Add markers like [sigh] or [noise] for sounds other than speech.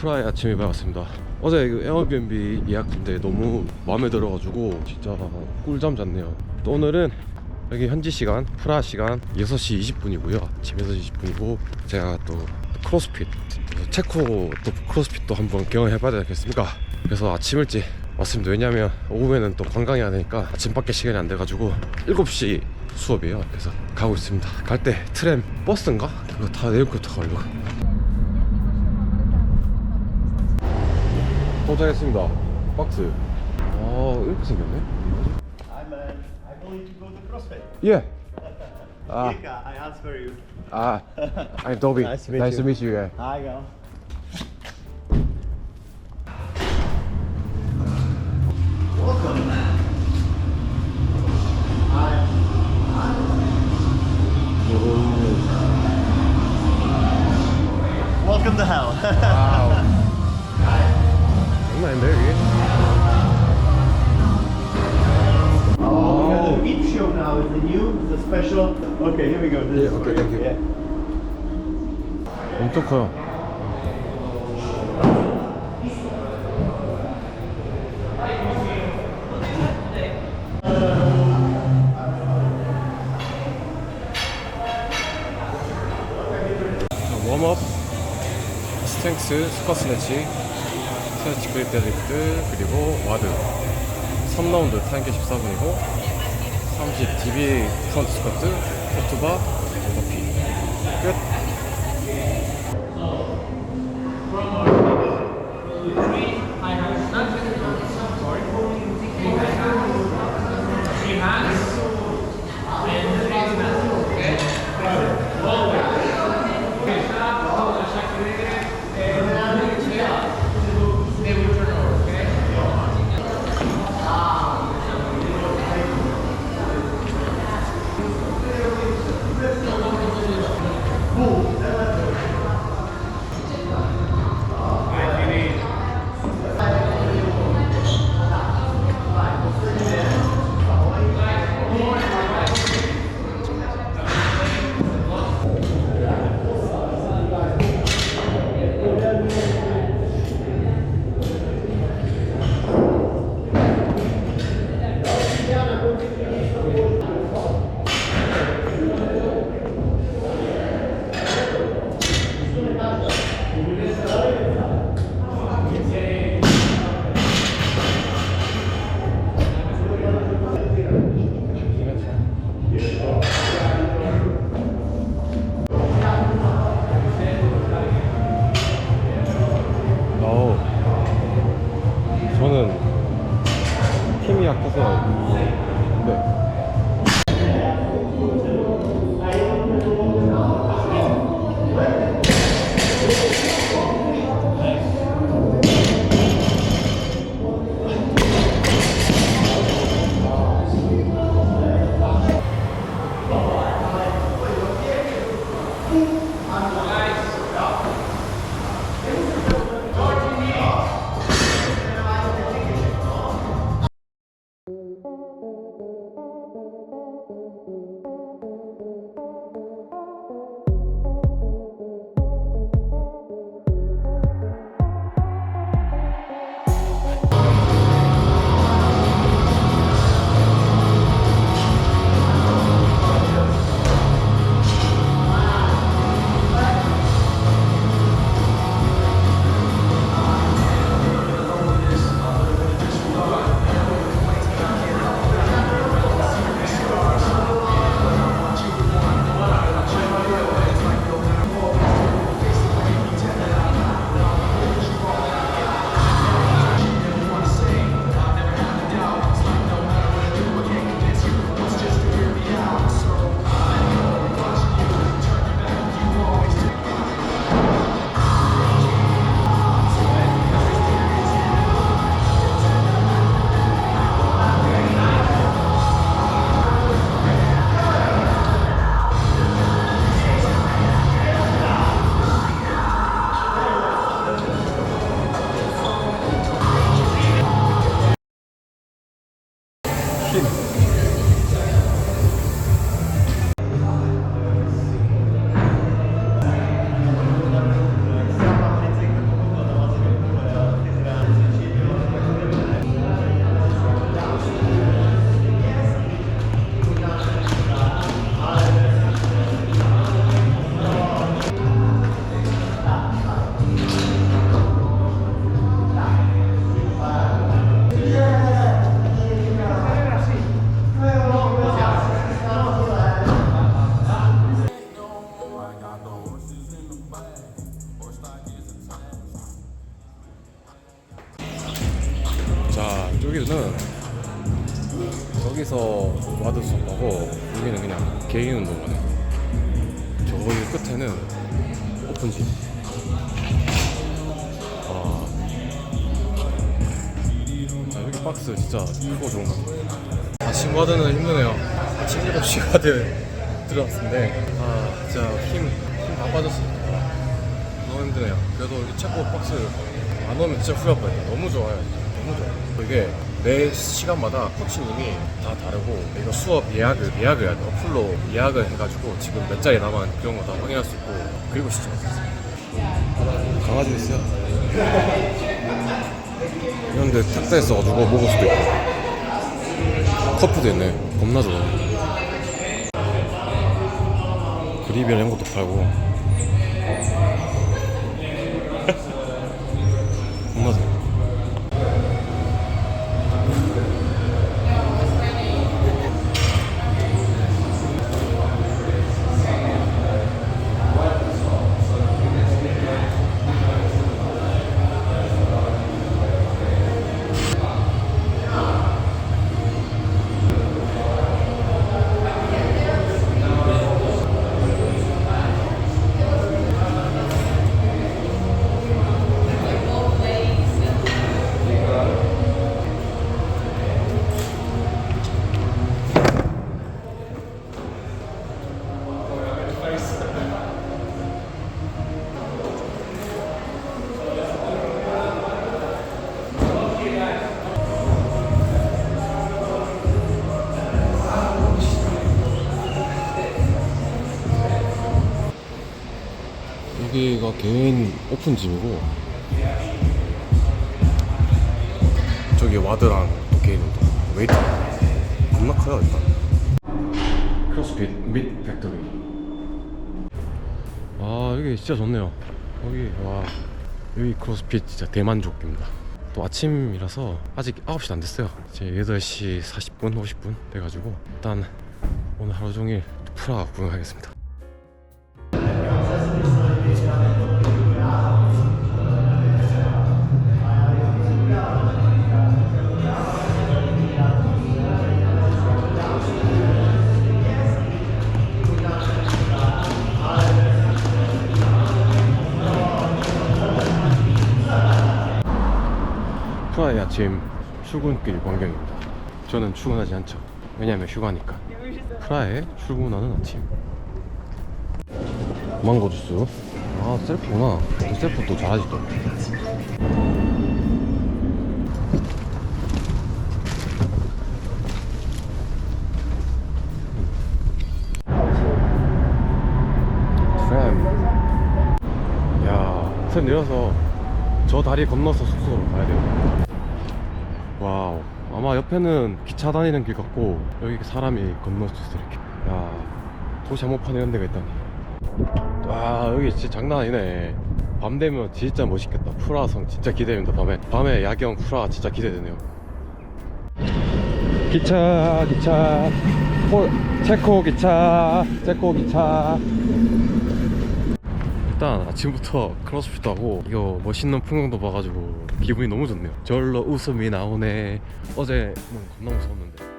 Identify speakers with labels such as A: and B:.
A: 프라의 아침이 밝았습니다. 어제 그 에어비앤비 예약인데 너무 마음에 들어가지고 진짜 꿀잠 잤네요. 또 오늘은 여기 현지 시간 프라 시간 6시 20분이고요. 아침 6시 20분이고 제가 또 크로스핏 체코 또 크로스핏도 한번 경험해 봐야 되겠습니까? 그래서 아침 일찍 왔습니다. 왜냐면 오후에는 또 관광해야 되니까 아침밖에 시간이 안 돼가지고 7시 수업이에요. 그래서 가고 있습니다. 갈 때 트램 버스인가? 그거 다 내일부터 가려고 도착했습니다 박스 아 이렇게 생겼네
B: I'm, uh, I believe you go to CrossFit.
A: 예 아,
B: Ika, I asked for you.
A: 아, I'm Dobby.
B: Nice to meet you.
A: Yeah.
B: Hi, go. Welcome. Welcome to hell.
A: 와우. 장난 아닌데 이게?
B: oh, we got the beach show now. Is the new, the special. Okay, here we go. This
A: Yeah,
B: is
A: okay,
B: for
A: thank you.
B: Yeah.
A: 엄청 커요. 자, 웜업, 스탱스, 스쿼 스네치, 스트레치 그립 데드리프트, 그리고 와드 3라운드 타임게 14분이고 30 DB 카운트 스쿼트, 포트바, 버피 끝! 어 약 여기는 여기서 와드 수업하고 여기는 그냥 개인 운동하네 저기 끝에는 오픈짐 와 자, 여기 박스 진짜 크고 좋은 것 같아요. 아침 와드는 힘드네요. 아침 7시 와드 [laughs] 들어왔는데. 아 진짜 힘, 힘다 빠졌습니다. 너무 힘드네요. 그래도 이 체코 박스 안 오면 진짜 후회 할 뻔해요 너무 좋아요 너무 좋아요 이게 매 시간마다 코치님이 다 다르고 이거 수업 예약을 예약을 해야 돼. 어플로 예약을 해가지고 지금 몇 자리 남았는지 그런 거 다 확인할 수 있고 그리고 있어요 강아지 있어요? 이런데 탁자 있어가지고 먹을 수도 있고. 커피도 있네. 겁나 좋아. 그립이랑 이런 것도 팔고 개인 오픈짐이고 저기 와드랑 또 개인 운동 웨이트. 겁나 커요 일단. 크로스핏 밋 팩토리. 아 여기 진짜 좋네요. 여기 와. 여기 크로스핏 진짜 대만족입니다. 또 아침이라서 아직 9시도 안 됐어요. 이제 8시 40분 50분 돼가지고 일단 오늘 하루 종일 프라 구경하겠습니다 아침 출근길 광경입니다. 저는 출근하지 않죠. 왜냐면 휴가니까. 프라에 출근하는 아침. 망고 주스. 아 셀프구나. 셀프 또 잘하지 또. 트램. 야, 트램 내려서 저 다리 건너서 숙소로 가야 돼요. 와우. 아마 옆에는 기차 다니는 길 같고 여기 사람이 건널 수 있어 이렇게. 야, 도시 한복판 이런 데가 있다니. 와, 여기 진짜 장난 아니네. 밤 되면 진짜 멋있겠다. 프라성 진짜 기대됩니다. 밤에 밤에 야경 프라 진짜 기대되네요. 기차, 기차, 폴, 체코 기차, 체코 기차. 일단 아침부터 크로스핏도 하고 이거 멋있는 풍경도 봐가지고 기분이 너무 좋네요. 절로 웃음이 나오네. 어제는 겁나 무서웠는데